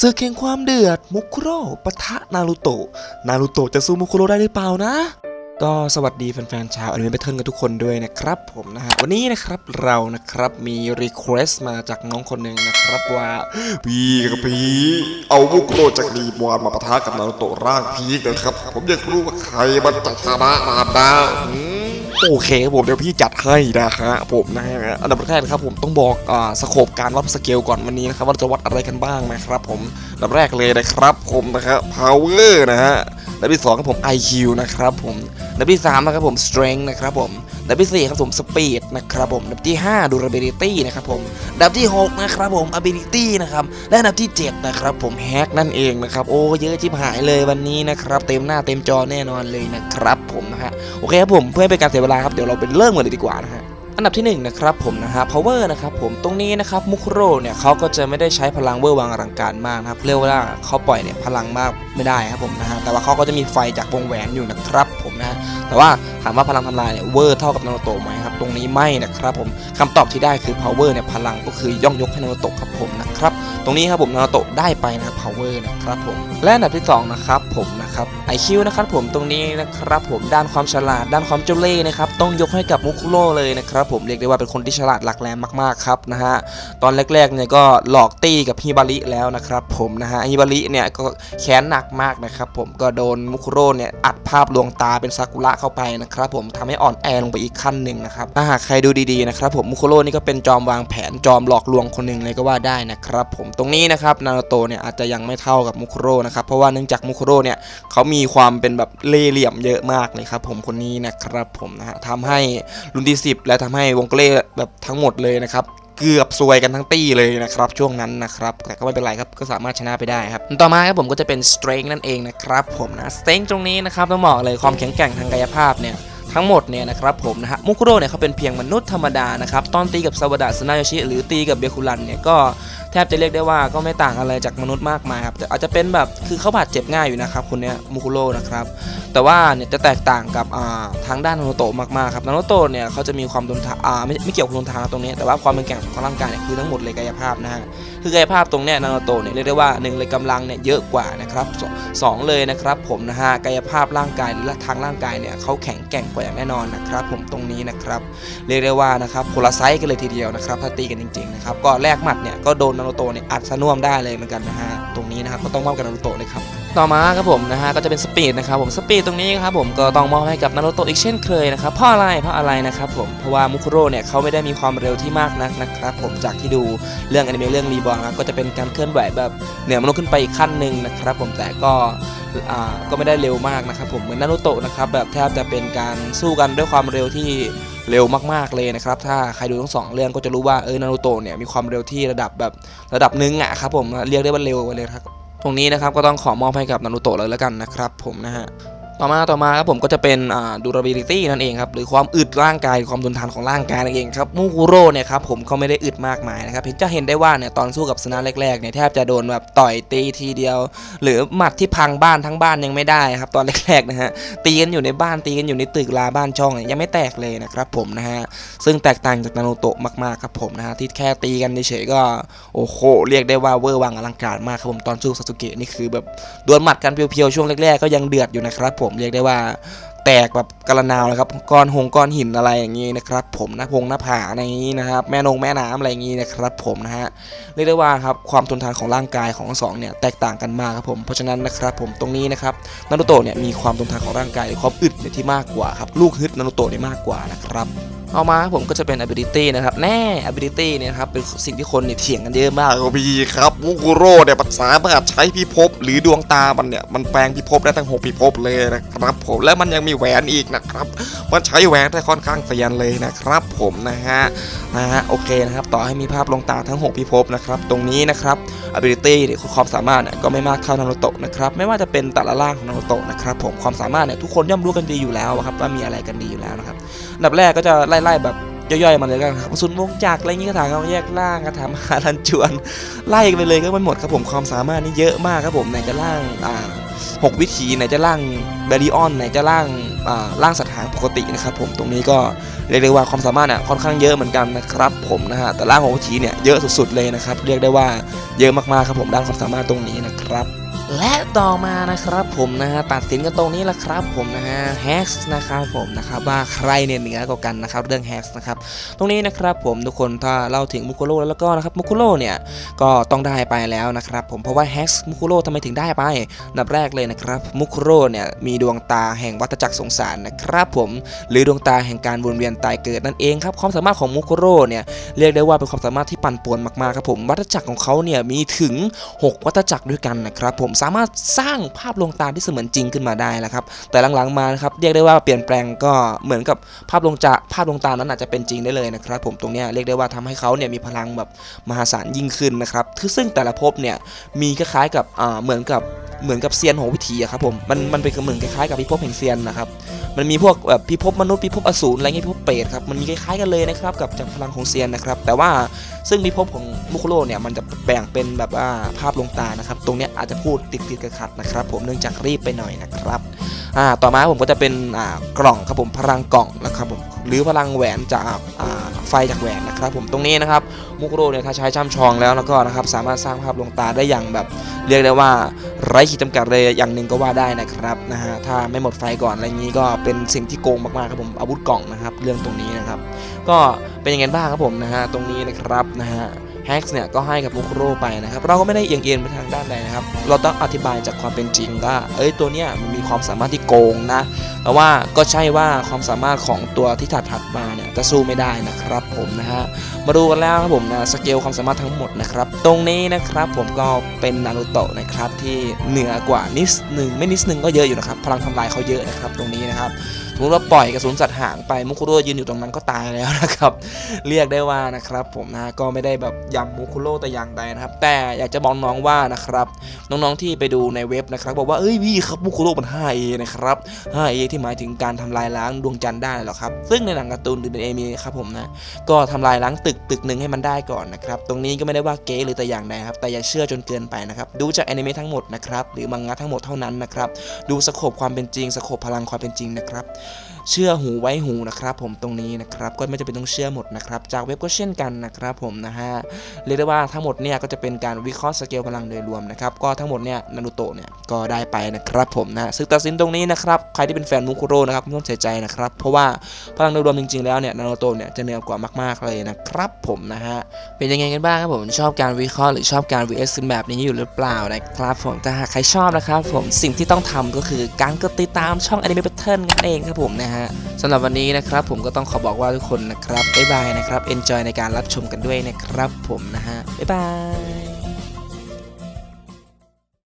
ศึกแห่งความเดือดมุคุโร่ปะทะนารูโตะนารูโตะจะสู้มุคุโร่ได้หรือเปล่านะ ก็สวัสดีแฟนๆชาวอนิเมะเทิลกันทุกคนด้วยนะครับผมนะฮะวันนี้นะครับเรานะครับมีรีเควสต์มาจากน้องคนหนึ่งนะครับว่า พี่ครับพี่เอามุคุโร่จากรีบวานมาปะทะกับนารูโตะร่างพีกนะครับ ผมอยากรู้ว่าใครมันจะชนะมาได้ โอเคครับผมเดี๋ยวพี่จัดให้นะฮะผมนะฮะอันดับแรกนะครับผมต้องบอกอ่าสโคปการวัดสเกลก่อนวันนี้นะครับว่าจะวัดอะไรกันบ้างนะครับผมอันดับแรกเลยนะครับผมนะครับ power นะฮะอันดับที่สองครับผม IQ นะครับผมอันดับที่สามนะครับผม strength นะครับผมดับที่สี่ครับผมสปีดนะครับผมอันดับที่ห้า durability นะครับผมอันดับที่หกนะครับผม ability นะครับและอันดับที่เจ็ดนะครับผมแฮกนั่นเองนะครับโอ้เยอะชิบหายเลยวันนี้นะครับเต็มหน้าเต็มจอแน่นอนเลยนะครับผมนะฮะโอเคครับผมเพื่อให้เป็นการเสียเวลาครับเดี๋ยวเราเป็นเริ่มกันเลยดีกว่านะฮะ อันดับที่1นนะครับผมนะฮะ power นะครับผมตรงนี้นะครับมุคโรเนี่ยเขาก็จะไม่ได้ใช้พลังเวอร์วังอลังการมากนะครับเรียกว่าเขาปล่อยเนี่ยพลังมากไม่ได้ครับผมนะฮะแต่ว่าเขาก็จะมีไฟจากวงแหวนอยู่นะครับผมนะแต่ว่าถามว่าพลังทำลายเนี่ยเวอร์เท่ากับนารูโตะไหมครับตรงนี้ไม่นะครับผมคำตอบที่ได้คือ power เนี่ยพลังก็คือย่องยกให้นารูโตะครับผมนะครับตรงนี้ครับผมนารูโตะได้ไปนะ power นะครับผมและอันดับที่สองนะครับผมนะครับ IQ นะครับผมตรงนี้นะครับผมด้านความฉลาดด้านความเจ้าเล่ห์นะครับต้องยกให้กับมุคโรเลยนะครับผมเรียกได้ว่าเป็นคนที่ฉลาดหลักแหลมมากๆครับนะฮะตอนแรกๆเนี่ยก็หลอกตี้กับฮิบาริแล้วนะครับผมนะฮะฮิบาริเนี่ยก็แค้นหนักมากนะครับผมก็โดนมุคุโร่เนี่ยอัดภาพลวงตาเป็นซากุระเข้าไปนะครับผมทำให้อ่อนแอลงไปอีกขั้นหนึ่งนะครับถ้าหากใครดูดีๆนะครับผมมุคุโร่นี่ก็เป็นจอมวางแผนจอมหลอกลวงคนหนึ่งเลยก็ว่าได้นะครับผมตรงนี้นะครับนารโตะเนี่ยอาจจะยังไม่เท่ากับมุคุโร่นะครับเพราะว่าเนื่องจากมุคุโร่เนี่ยเขามีความเป็นแบบเล่ห์เหลี่ยมเยอะมากเลยครับผมคนนี้นะครับผมนะฮะทำให้รุ่นที่ 10 และทำให้วงเล่แบบทั้งหมดเลยนะครับเกือบซวยกันทั้งตี้เลยนะครับ ช่วงนั้นนะครับแต่ก็ไม่เป็นไรครับก็สามารถชนะไปได้ครับ ต่อมาครับผมก็จะเป็น strength นั่นเองนะครับผมนะ strength ตรงนี้นะครับต้องบอกเลยความแข็งแกร่งทางกายภาพเนี่ยทั้งหมดเนี่ยนะครับผมนะฮะมุคุโร่เนี่ยเขาเป็นเพียงมนุษย์ธรรมดานะครับตอนตีกับซาวดะสนาโยชิหรือตีกับเบคุรันเนี่ยก็ แทบจะเรียกได้ว่าก็ไม่ต่างอะไรจากมนุษย์มากมายครับแต่อาจจะเป็นแบบคือเขาบาดเจ็บง่ายอยู่นะครับคนนี้มุคุโร่นะครับแต่ว่าเนี่ยจะแตกต่างกับทางด้านนารูโตะมากๆครับนารูโตะเนี่ยเขาจะมีความทนทานไม่ไม่เกี่ยวกับทนทานตรงนี้ แต่ว่าความเป็นแกร่งของร่างกายเนี่ยคือทั้งหมดเลยกายภาพนะฮะคือกายภาพตรงเนี้ยนารูโตะเนี่ยเรียกได้ว่าหนึ่งเลยกำลังเนี่ยเยอะกว่านะครับสองเลยนะครับผมนะฮะกายภาพร่างกายหรือทางร่างกายเนี่ยเขาแข็งแกร่งกว่าอย่างแน่นอนนะครับผมตรงนี้นะครับเรียกได้ว่านะครับคนละไซส์กันเลยทีเดียวนะครับถ้าตีกันจริงๆนะครับก็แลกหมัดเนี่ยก็โดนนารูโตะเนี่ยอัดสน่วมได้เลยเหมือนกันนะฮะตรงนี้นะครับก็ต้องมอบกับนารูโตะเลยครับต่อมาครับผมนะฮะก็จะเป็นสปีดนะครับผมสปีดตรงนี้ครับผมก็ต้องมอบให้กับนารูโตะอีกเช่นเคยนะครับเพราะอะไรเพราะอะไรนะครับผมเพราะว่ามุคุโร่เนี่ยเขาไม่ได้มีความเร็วที่มากนักนะครับผมจากที่ดูเรื่องอนิเมะเรื่องรีบอร์ครับก็จะเป็นการเคลื่อนไหวแบบเหนือมนุษย์ขึ้นไปอีกขั้นหนึ่งนะครับผมแต่ก็อ่าก็ไม่ได้เร็วมากนะครับผมเหมือนนารูโตะนะครับแบบแทบจะเป็นการสู้กันด้วยความเร็วที่ เร็วมากๆเลยนะครับ ถ้าใครดูทั้งสองเรื่องก็จะรู้ว่าเออนารูโตะเนี่ยมีความเร็วที่ระดับแบบระดับหนึ่งอะครับผมเรียกได้ว่าเร็วเลยครับตรงนี้นะครับก็ต้องขอมอบให้กับนารูโตะเลยแล้วกันนะครับผมนะฮะ ต่อมาต่อมาครับผมก็จะเป็นอ่า durability นั่นเองครับหรือความอึดร่างกายความทนทานของร่างกายนั่นเองครับมูคุโร่เนี่ยครับผมเขาไม่ได้อึดมากมายนะครับเห็นจะเห็นได้ว่าเนี่ยตอนสู้กับสนาแรกๆเนี่ยแทบจะโดนแบบต่อยตีทีเดียว หรือหมัดที่พังบ้านทั้งบ้านยังไม่ได้ครับตอนแรกๆนะฮะตีกันอยู่ในบ้านตีกันอยู่ในตึกลาบ้านช่องยังไม่แตกเลยนะครับผมนะฮะซึ่งแตกต่างจากนารูโตะมากๆครับผมนะฮะที่แค่ตีกันเฉยๆก็โอ้โหเรียกได้ว่าเวอร์วังอลังการมากครับผมตอนสู้ซาสึเกะนี่คือแบบดวลหมัดกันเพียวๆช่วงแรกๆก็ยังเดือดอยู่นะครับผมมเรียกได้ว่าแตกแบบกระนาวเลยครับก้อนหงก้อนหินอะไรอย่างนี้นะครับผมนะพงหน้าผาในนี้นะครับแม่นงแม่น้ำอะไรอย่างนี้นะครับผมนะฮะเรียกได้ว่าครับความทนทานของร่างกายของสองเนี่ยแตกต่างกันมากครับผมเพราะฉะนั้นนะครับผมตรงนี้นะครับนารุโตะเนี่ยมีความทนทานของร่างกายหรือความอึดเนี่ยที่มากกว่าครับลูกฮึดนารุโตะเนี่ยมากกว่านะครับ เอามาผมก็จะเป็น ability นะครับแน่ ability เนี่ยนะครับเป็นสิ่งที่คนเนี่ยเถียงกันเยอะมากพี่ครับมุกุโร่เนี่ยมันสามารถใช้พิภพหรือดวงตามันเนี่ยมันแปลงพิภพได้ทั้งหกพิภพเลยนะครับผมและมันยังมีแหวนอีกนะครับมันใช้แหวนได้ค่อนข้างเซียนเลยนะครับ ผมนะฮะนะฮะโอเคนะครับต่อให้มีภาพลงตาทั้ง 6พิภพนะครับตรงนี้นะครับ ability หรือความสามารถเนี่ยก็ไม่มากเท่านารูโตะนะครับไม่ว่าจะเป็นแต่ละร่างของนารูโตะนะครับผมความสามารถเนี่ยทุกคนย่อมรู้กันดีอยู่แล้วครับว่ามีอะไรกันดีอยู่แล้วนะ ดับแรกก็จะไล่ๆแบบย่อยๆมาเลยกันครับสุนวงจักรอะไรอย่างงี้ก็ถามเขาแยกล่างก็ถามหาลันจวน ไล่กันไปเลยก็ไม่หมดครับผมความสามารถนี่เยอะมากครับผมไหนจะล่างอ่า6วิธีไหนจะร่างเบริออนไหนจะร่างอ่าร่างสัตว์หางปกตินะครับผมตรงนี้ก็เรียกได้ว่าความสามารถเนี่ยค่อนข้างเยอะเหมือนกันนะครับผมนะฮะแต่ร่างของวิธีเนี่ยเยอะสุดๆเลยนะครับเรียกได้ว่าเยอะมากๆครับผมด้านความสามารถตรงนี้นะครับ และต่อมานะครับผมนะฮะตัดสินกันตรงนี้แหละครับผมนะฮะแฮกนะครับผมนะครับว่าใครเนี่ยเหนือกว่ากันนะครับเรื่องแฮกนะครับตรงนี้นะครับผมทุกคนถ้าเล่าถึงมุคุโร่แล้วก็นะครับมุคุโร่เนี่ยก็ต้องได้ไปแล้วนะครับผมเพราะว่าแฮกมุคุโร่ทำไมถึงได้ไปอันดับแรกเลยนะครับมุคุโร่เนี่ยมีดวงตาแห่งวัฏจักรสงสารนะครับผมหรือดวงตาแห่งการวนเวียนตายเกิดนั่นเองครับความสามารถของมุคุโร่เนี่ยเรียกได้ว่าเป็นความสามารถที่ปั่นป่วนมากๆครับผมวัฏจักรของเขาเนี่ยมีถึง 6 วัฏจักรด้วยกันนะครับผมสามารถสร้างภาพลวงตาที่เสมือนจริงขึ้นมาได้แล้วครับแต่หลังๆมานะครับเรียกได้ว่าเปลี่ยนแปลงก็เหมือนกับภาพลวงจาภาพลวงตานั้นอาจจะเป็นจริงได้เลยนะครับ ผมตรงนี้เรียกได้ว่าทำให้เขาเนี่ยมีพลังแบบมหาศาลยิ่งขึ้นนะครับซึ่งแต่ละภพเนี่ยมีคล้ายๆกับเหมือนกับ เหมือนกับเซียนของวิถีอะครับผมมันมันเป็นเหมือนคล้ายๆกับพิภพแห่งเซียนนะครับมันมีพวกแบบพิภพมนุษย์พิภพอสูรอะไรเงี้ยพิภพเปรตครับมันมีคล้ายๆกันเลยนะครับกับจากพลังของเซียนนะครับแต่ว่าซึ่งพิภพของมุคุโร่เนี่ยมันจะแบ่งเป็นแบบว่าภาพลวงตานะครับตรงเนี้ยอาจจะพูดติดติดๆขัดๆนะครับผมเนื่องจากรีบไปหน่อยนะครับอ่าต่อมาผมก็จะเป็นอ่ากล่องครับผมพลังกล่องนะครับผมหรือพลังแหวนจากอ่า ไฟจากแหวนนะครับผมตรงนี้นะครับมุกโรเนี่ยถ้าใช้ช่ำชองแล้วแล้วก็นะครับสามารถสร้างภาพลวงตาได้อย่างแบบ เรียกได้ว่าไร้ขีดจำกัดเลยอย่างหนึ่งก็ว่าได้นะครับนะฮะถ้าไม่หมดไฟก่อนอะไรงนี้ก็เป็นสิ่งที่โกงมากๆครับผมอาวุธกล่องนะครับเรื่องตรงนี้นะครับก็เป็นยังไงบ้างครับผมนะฮะตรงนี้นะครับนะฮะ แฮกเนี่ยก็ให้กับมุกโรไปนะครับ เราก็ไม่ได้เอียงเอียงไปทางด้านใดนะครับ เราต้องอธิบายจากความเป็นจริงว่า เอ้ยตัวเนี้ยมันมีความสามารถที่โกงนะแต่ว่าก็ใช่ว่าความสามารถของตัวที่ถัดถัดๆมาเนี่ยจะสู้ไม่ได้นะครับผมนะฮะมาดูกันแล้วครับผมนะสเกลความสามารถทั้งหมดนะครับตรงนี้นะครับผมก็เป็นนารูโตะนะครับที่เหนือกว่านิดหนึ่งไม่นิดหนึ่งก็เยอะอยู่นะครับพลังทำลายเขาเยอะนะครับตรงนี้นะครับสมมติว่าปล่อยกระสุนสัตว์หางไปมุคุโร่ยืนอยู่ตรงนั้นก็ตายแล้วนะครับเรียกได้ว่านะครับผมนะก็ไม่ได้แบบยำมุคุโร่แต่อย่างใดนะครับแต่อยากจะบอกน้องว่านะครับน้องๆที่ไปดูในเว็บนะครับบอกว่าเอ้ยพี่ครับมุคุโร่มัน 5A นะครับ 5A ที่หมายถึงการทำลายล้างดวงจันทร์ได้หรอครับซึ่งในหนังการ์ตูนหรือในเอมีครับผมนะก็ทำลายล้างตึกตึกหนึ่งให้มันได้ก่อนนะครับ ตรงนี้ก็ไม่ได้ว่าเก๋หรือแต่อย่างใดครับ แต่อย่าเชื่อจนเกินไปนะครับ ดูจากแอนิเมะทั้งหมดนะครับ หรือมังงะทั้งหมดเท่านั้นนะครับ ดูสโคปความเป็นจริงสโคปพลังความเป็นจริงนะครับ เชื่อหูไว้หูนะครับผมตรงนี้นะครับ ก็ไม่จะเป็นต้องเชื่อหมดนะครับ จากเว็บก็เช่นกันนะครับผมนะฮะ เรียกได้ว่าทั้งหมดเนี่ยก็จะเป็นการวิเคราะห์สเกลพลังโดยรวมนะครับ ก็ทั้งหมดเนี่ยนารูโตะเนี่ยก็ได้ไปนะครับผมนะซึ่งตัดสินตรงนี้นะครับ ใครที่เป็นแฟนมุคุโร่นะครับไม่ต้องเสียใจนะครับ เพราะว่าพลังโดยรวมจริงๆแล้วเนี่ยนารูโตะเนี่ยจะเหนือกว่ามากๆเลยนะครับผมนะฮะเป็นยังไงกันบ้างครับผมชอบการวิเคราะห์หรือชอบการ vs กันแบบนี้อยู่หรือเปล่านะครับผมถ้าหากใครชอบนะครับผมสิ่งที่ต้องทำก็คือการกดติดตามช่อง Anime Pattern นั่นเองครับผมนะฮะสำหรับวันนี้นะครับผมก็ต้องขอบอกว่าทุกคนนะครับบ๊ายบายนะครับ enjoy ในการรับชมกันด้วยนะครับผมนะฮะบ๊ายบาย